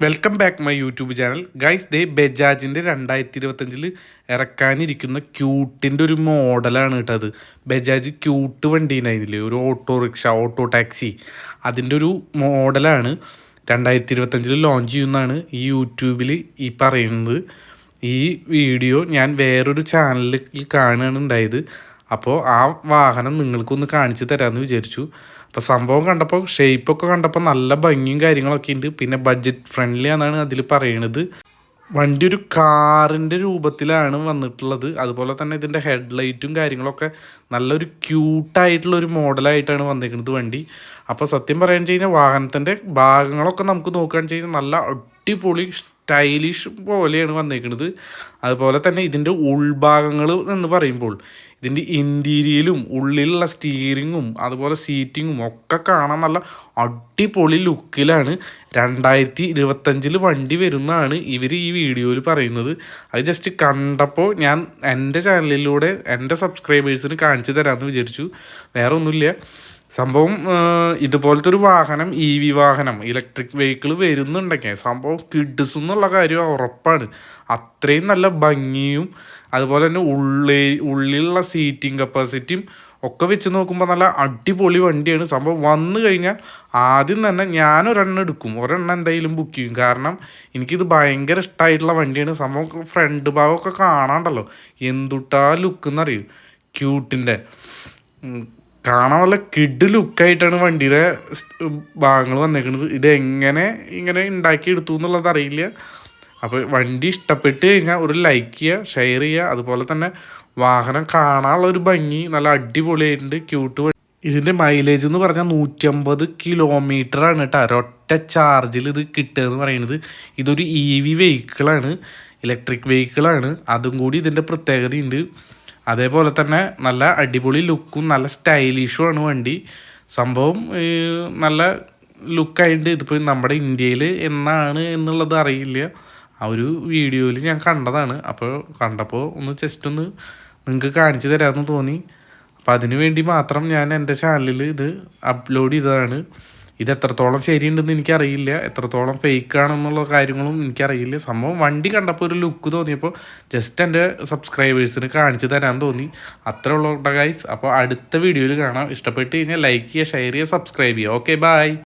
Welcome back my YouTube channel guys ദേ ബജാജിന്റെ രണ്ടായിരത്തി ഇരുപത്തഞ്ചിൽ ഇറക്കാനിരിക്കുന്ന ക്യൂട്ടിന്റെ ഒരു മോഡലാണ് കേട്ടോ അത്. ബജാജ് ക്യൂട്ട് വണ്ടി ഉണ്ടായിരുന്നില്ലേ ഒരു ഓട്ടോറിക്ഷ ഓട്ടോ ടാക്സി അതിന്റെ ഒരു മോഡലാണ് രണ്ടായിരത്തി ഇരുപത്തഞ്ചിൽ ലോഞ്ച് ചെയ്യുന്നതാണ് ഈ യൂട്യൂബിൽ ഈ പറയുന്നത്. ഈ വീഡിയോ ഞാൻ വേറൊരു ചാനലിൽ കാണുകയാണ് ഉണ്ടായത്. അപ്പോൾ ആ വാഹനം നിങ്ങൾക്കൊന്ന് കാണിച്ചു തരാമെന്ന് വിചാരിച്ചു. അപ്പോൾ സംഭവം കണ്ടപ്പോൾ ഷേപ്പൊക്കെ കണ്ടപ്പോൾ നല്ല ഭംഗിയും കാര്യങ്ങളൊക്കെ ഉണ്ട് പിന്നെ ബഡ്ജറ്റ് ഫ്രണ്ട്ലി എന്നാണ് അതിൽ പറയണത്. വണ്ടി ഒരു കാറിന്റെ രൂപത്തിലാണ് വന്നിട്ടുള്ളത്. അതുപോലെ തന്നെ ഇതിന്റെ ഹെഡ്ലൈറ്റും കാര്യങ്ങളൊക്കെ നല്ലൊരു ക്യൂട്ടായിട്ടുള്ള ഒരു മോഡലായിട്ടാണ് വന്നിരിക്കുന്നത് വണ്ടി. അപ്പോൾ സത്യം പറയാൻ വെച്ച് കഴിഞ്ഞാൽ വാഹനത്തിന്റെ ഭാഗങ്ങളൊക്കെ നമുക്ക് നോക്കുകയാണെന്ന് വെച്ച് കഴിഞ്ഞാൽ നല്ല അടിപൊളി സ്റ്റൈലിഷ് പോലെയാണ് വന്നിരിക്കുന്നത് അതുപോലെ തന്നെ ഇതിന്റെ ഉൾഭാഗങ്ങൾ എന്ന് പറയുമ്പോൾ ഇതിന്റെ ഇന്റീരിയലും ഉള്ളിലുള്ള സ്റ്റീറിങ്ങും അതുപോലെ സീറ്റിങ്ങും ഒക്കെ കാണാൻ നല്ല അടിപൊളി ലുക്കിലാണ് രണ്ടായിരത്തി ഇരുപത്തഞ്ചിൽ വണ്ടി വരുന്നതാണ് ഇവർ ഈ വീഡിയോയിൽ പറയുന്നത്. അത് ജസ്റ്റ് കണ്ടപ്പോൾ ഞാൻ എന്റെ ചാനലിലൂടെ എന്റെ സബ്സ്ക്രൈബേഴ്സിന് കാണിച്ചു തരാമെന്ന് വിചാരിച്ചു. വേറെ ഒന്നുമില്ല സംഭവം ഇതുപോലത്തെ ഒരു വാഹനം ഇ വി വാഹനം ഇലക്ട്രിക് വെഹിക്കിൾ വരുന്നുണ്ടെങ്കിൽ സംഭവം കിഡ്സ് എന്നുള്ള കാര്യം ഉറപ്പാണ്. അത്രയും നല്ല ഭംഗിയും അതുപോലെ തന്നെ ഉള്ളി ഉള്ളിലുള്ള സീറ്റിംഗ് കപ്പാസിറ്റിയും ഒക്കെ വെച്ച് നോക്കുമ്പോൾ നല്ല അടിപൊളി വണ്ടിയാണ്. സംഭവം വന്നു കഴിഞ്ഞാൽ ആദ്യം തന്നെ ഞാൻ ഒരെണ്ണം എടുക്കും. ഒരെണ്ണം എന്തായാലും ബുക്ക് ചെയ്യും. കാരണം എനിക്കിത് ഭയങ്കര ഇഷ്ടമായിട്ടുള്ള വണ്ടിയാണ്. സംഭവം ഫ്രണ്ട് ഭാഗമൊക്കെ കാണാണ്ടല്ലോ. എന്തുട്ടാ ലുക്ക് എന്നറിയും? ക്യൂട്ടിന്റെ കാണാൻ നല്ല കിഡ് ലുക്കായിട്ടാണ് വണ്ടിയുടെ ഭാഗങ്ങൾ വന്നേക്കുന്നത് ഇത് എങ്ങനെ ഇങ്ങനെ ഉണ്ടാക്കി എടുത്തു എന്നുള്ളത് അറിയില്ല. അപ്പോൾ വണ്ടി ഇഷ്ടപ്പെട്ട് കഴിഞ്ഞാൽ ഒരു ലൈക്ക് ചെയ്യുക ഷെയർ ചെയ്യുക. അതുപോലെ തന്നെ വാഹനം കാണാനുള്ള ഒരു ഭംഗി നല്ല അടിപൊളിയായിട്ടുണ്ട് ക്യൂട്ട് ഇതിന്റെ മൈലേജ് എന്ന് പറഞ്ഞാൽ നൂറ്റമ്പത് കിലോമീറ്റർ ആണ് കേട്ടോ ഒരൊറ്റ ചാർജിൽ ഇത് കിട്ടുക എന്ന് പറയുന്നത്. ഇതൊരു ഇ വി വെഹിക്കിളാണ് ഇലക്ട്രിക് വെഹിക്കിളാണ് അതും കൂടി ഇതിന്റെ പ്രത്യേകതയുണ്ട്. അതേപോലെ തന്നെ നല്ല അടിപൊളി ലുക്കും നല്ല സ്റ്റൈലിഷുമാണ് വണ്ടി. സംഭവം നല്ല ലുക്കായിട്ട് ഇതിപ്പോൾ നമ്മുടെ ഇന്ത്യയിൽ എന്നാണ് എന്നുള്ളത് അറിയില്ല. ആ ഒരു വീഡിയോയിൽ ഞാൻ കണ്ടതാണ്. അപ്പോൾ കണ്ടപ്പോൾ ഒന്ന് ജസ്റ്റ് ഒന്ന് നിങ്ങൾക്ക് കാണിച്ചു തരാമെന്ന് തോന്നി. അപ്പോൾ അതിനു വേണ്ടി മാത്രം ഞാൻ എന്റെ ചാനലിൽ ഇത് അപ്ലോഡ് ചെയ്തതാണ്. ഇത് എത്രത്തോളം ശരിയുണ്ടെന്ന് എനിക്കറിയില്ല. എത്രത്തോളം ഫേക്ക് ആണെന്നുള്ള കാര്യങ്ങളും എനിക്കറിയില്ല. സംഭവം വണ്ടി കണ്ടപ്പോൾ ഒരു ലുക്ക് തോന്നിയപ്പോൾ ജസ്റ്റ് എന്റെ സബ്സ്ക്രൈബേഴ്സിന് കാണിച്ചു തരാൻ തോന്നി. അത്രേ ഉള്ളൂ ഗൈസ് അപ്പോൾ അടുത്ത വീഡിയോയിൽ കാണാം. ഇഷ്ടപ്പെട്ട് കഴിഞ്ഞാൽ ലൈക്ക് ചെയ്യുക ഷെയർ ചെയ്യുക സബ്സ്ക്രൈബ് ചെയ്യുക. Okay bye